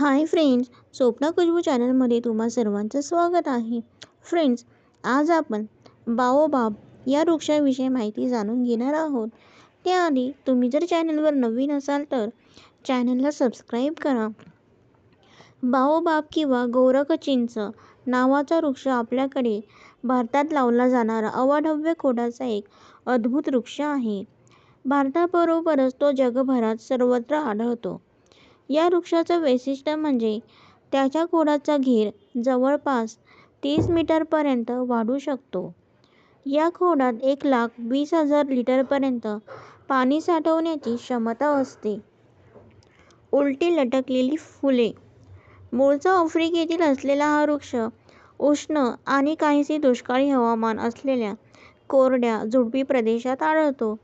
Hi friends Swapna Khushboo चॅनलमध्ये तुम्हा सर्वांचं स्वागत आहे. फ्रेंड्स आज आपण बाओबाब या वृक्षाविषयी माहिती जाणून घेणार आहोत. त्याआधी तुम्ही जर चॅनलवर नवीन असाल तर चॅनलला सबस्क्राईब करा. बाओबाब किंवा गोरख चिंच नावाचा वृक्ष आपल्याकडे भारतात लावला जाणारा अवाढव्य खोडाचा एक अद्भुत वृक्ष आहे. भारताबरोबरच तो जगभरात सर्वत्र आढळतो. या वृक्षाचं वैशिष्ट्य म्हणजे त्याच्या खोडाचा घेर जवळपास तीस मीटरपर्यंत वाढू शकतो. या खोडात एक लाख वीस हजार लिटरपर्यंत पाणी साठवण्याची क्षमता असते. उलटी लटकलेली फुले मूळचा आफ्रिकेतील असलेला हा वृक्ष उष्ण आणि काहीसे दुष्काळी हवामान असलेल्या कोरड्या, झुडपी प्रदेशात आढळतो.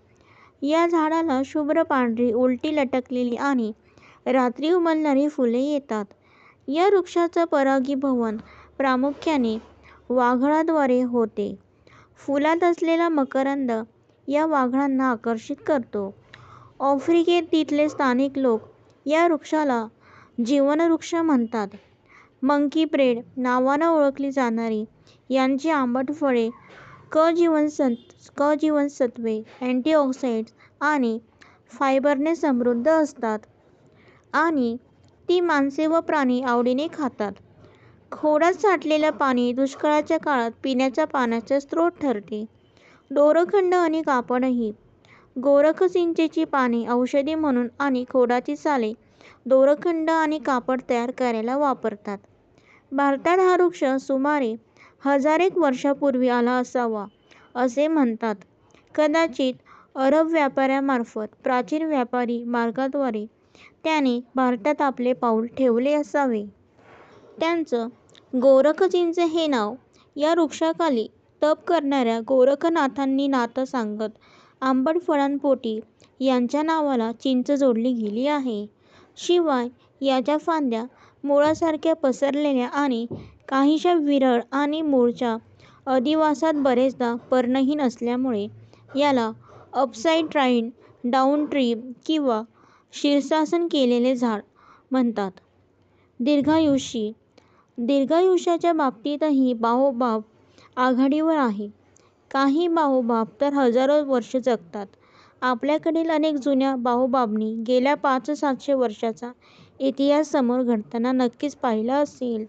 या झाडाला शुभ्र पांढरी, उलटी लटकलेली आणि रात्री उमलणारी फुले येतात. या वृक्षाचं परागीभवन प्रामुख्याने वाघळाद्वारे होते. फुलात असलेला मकरंद या वाघळांना आकर्षित करतो. आफ्रिकेत तिथले स्थानिक लोक या वृक्षाला जीवनवृक्ष म्हणतात. मंकी ब्रेड नावानं ओळखली जाणारी यांची आंबट फळे क जीवनसत् क जीवनसत्त्वे, अँटिऑक्सिडंट्स आणि फायबरने समृद्ध असतात आणि ती माणसे व प्राणी आवडीने खातात. खोडात साठलेलं पाणी दुष्काळाच्या काळात पिण्याच्या पाण्याचा स्रोत ठरते. दोरखंड आणि कापडही गोरखसिंचेची पाने औषधी म्हणून आणि खोडाची साले दोरखंड आणि कापड तयार करायला वापरतात. भारतात हा वृक्ष सुमारे हजारेक वर्षांपूर्वी आला असावा असे म्हणतात. कदाचित अरब व्यापाऱ्यांमार्फत प्राचीन व्यापारी मार्गाद्वारे त्याने भारतात आपले पाऊल ठेवले असावे. त्यांचं गोरखचिंच हे नाव या वृक्षाखाली तप करणाऱ्या गोरखनाथांनी नातं सांगत आंबट फळांपोटी यांच्या नावाला चिंच जोडली गेली आहे. शिवाय याच्या फांद्या मुळासारख्या पसरलेल्या आणि काहीशा विरळ आणि मूळच्या अधिवासात बरेचदा पर्णहीन असल्यामुळे याला अपसाइड डाऊन ट्री किंवा शीर्षासन केलेले झाड म्हणतात. दीर्घायुषी दीर्घायुष्याच्या बाबतीतही बाओबाब आघाडीवर आहे. काही बाओबाब तर हजारो वर्षे जगतात. आपल्याकडील अनेक जुन्या बाओबाबनी गेल्या पाच-सातशे वर्षाचा इतिहास समोर घडताना नक्कीच पाहिला असेल.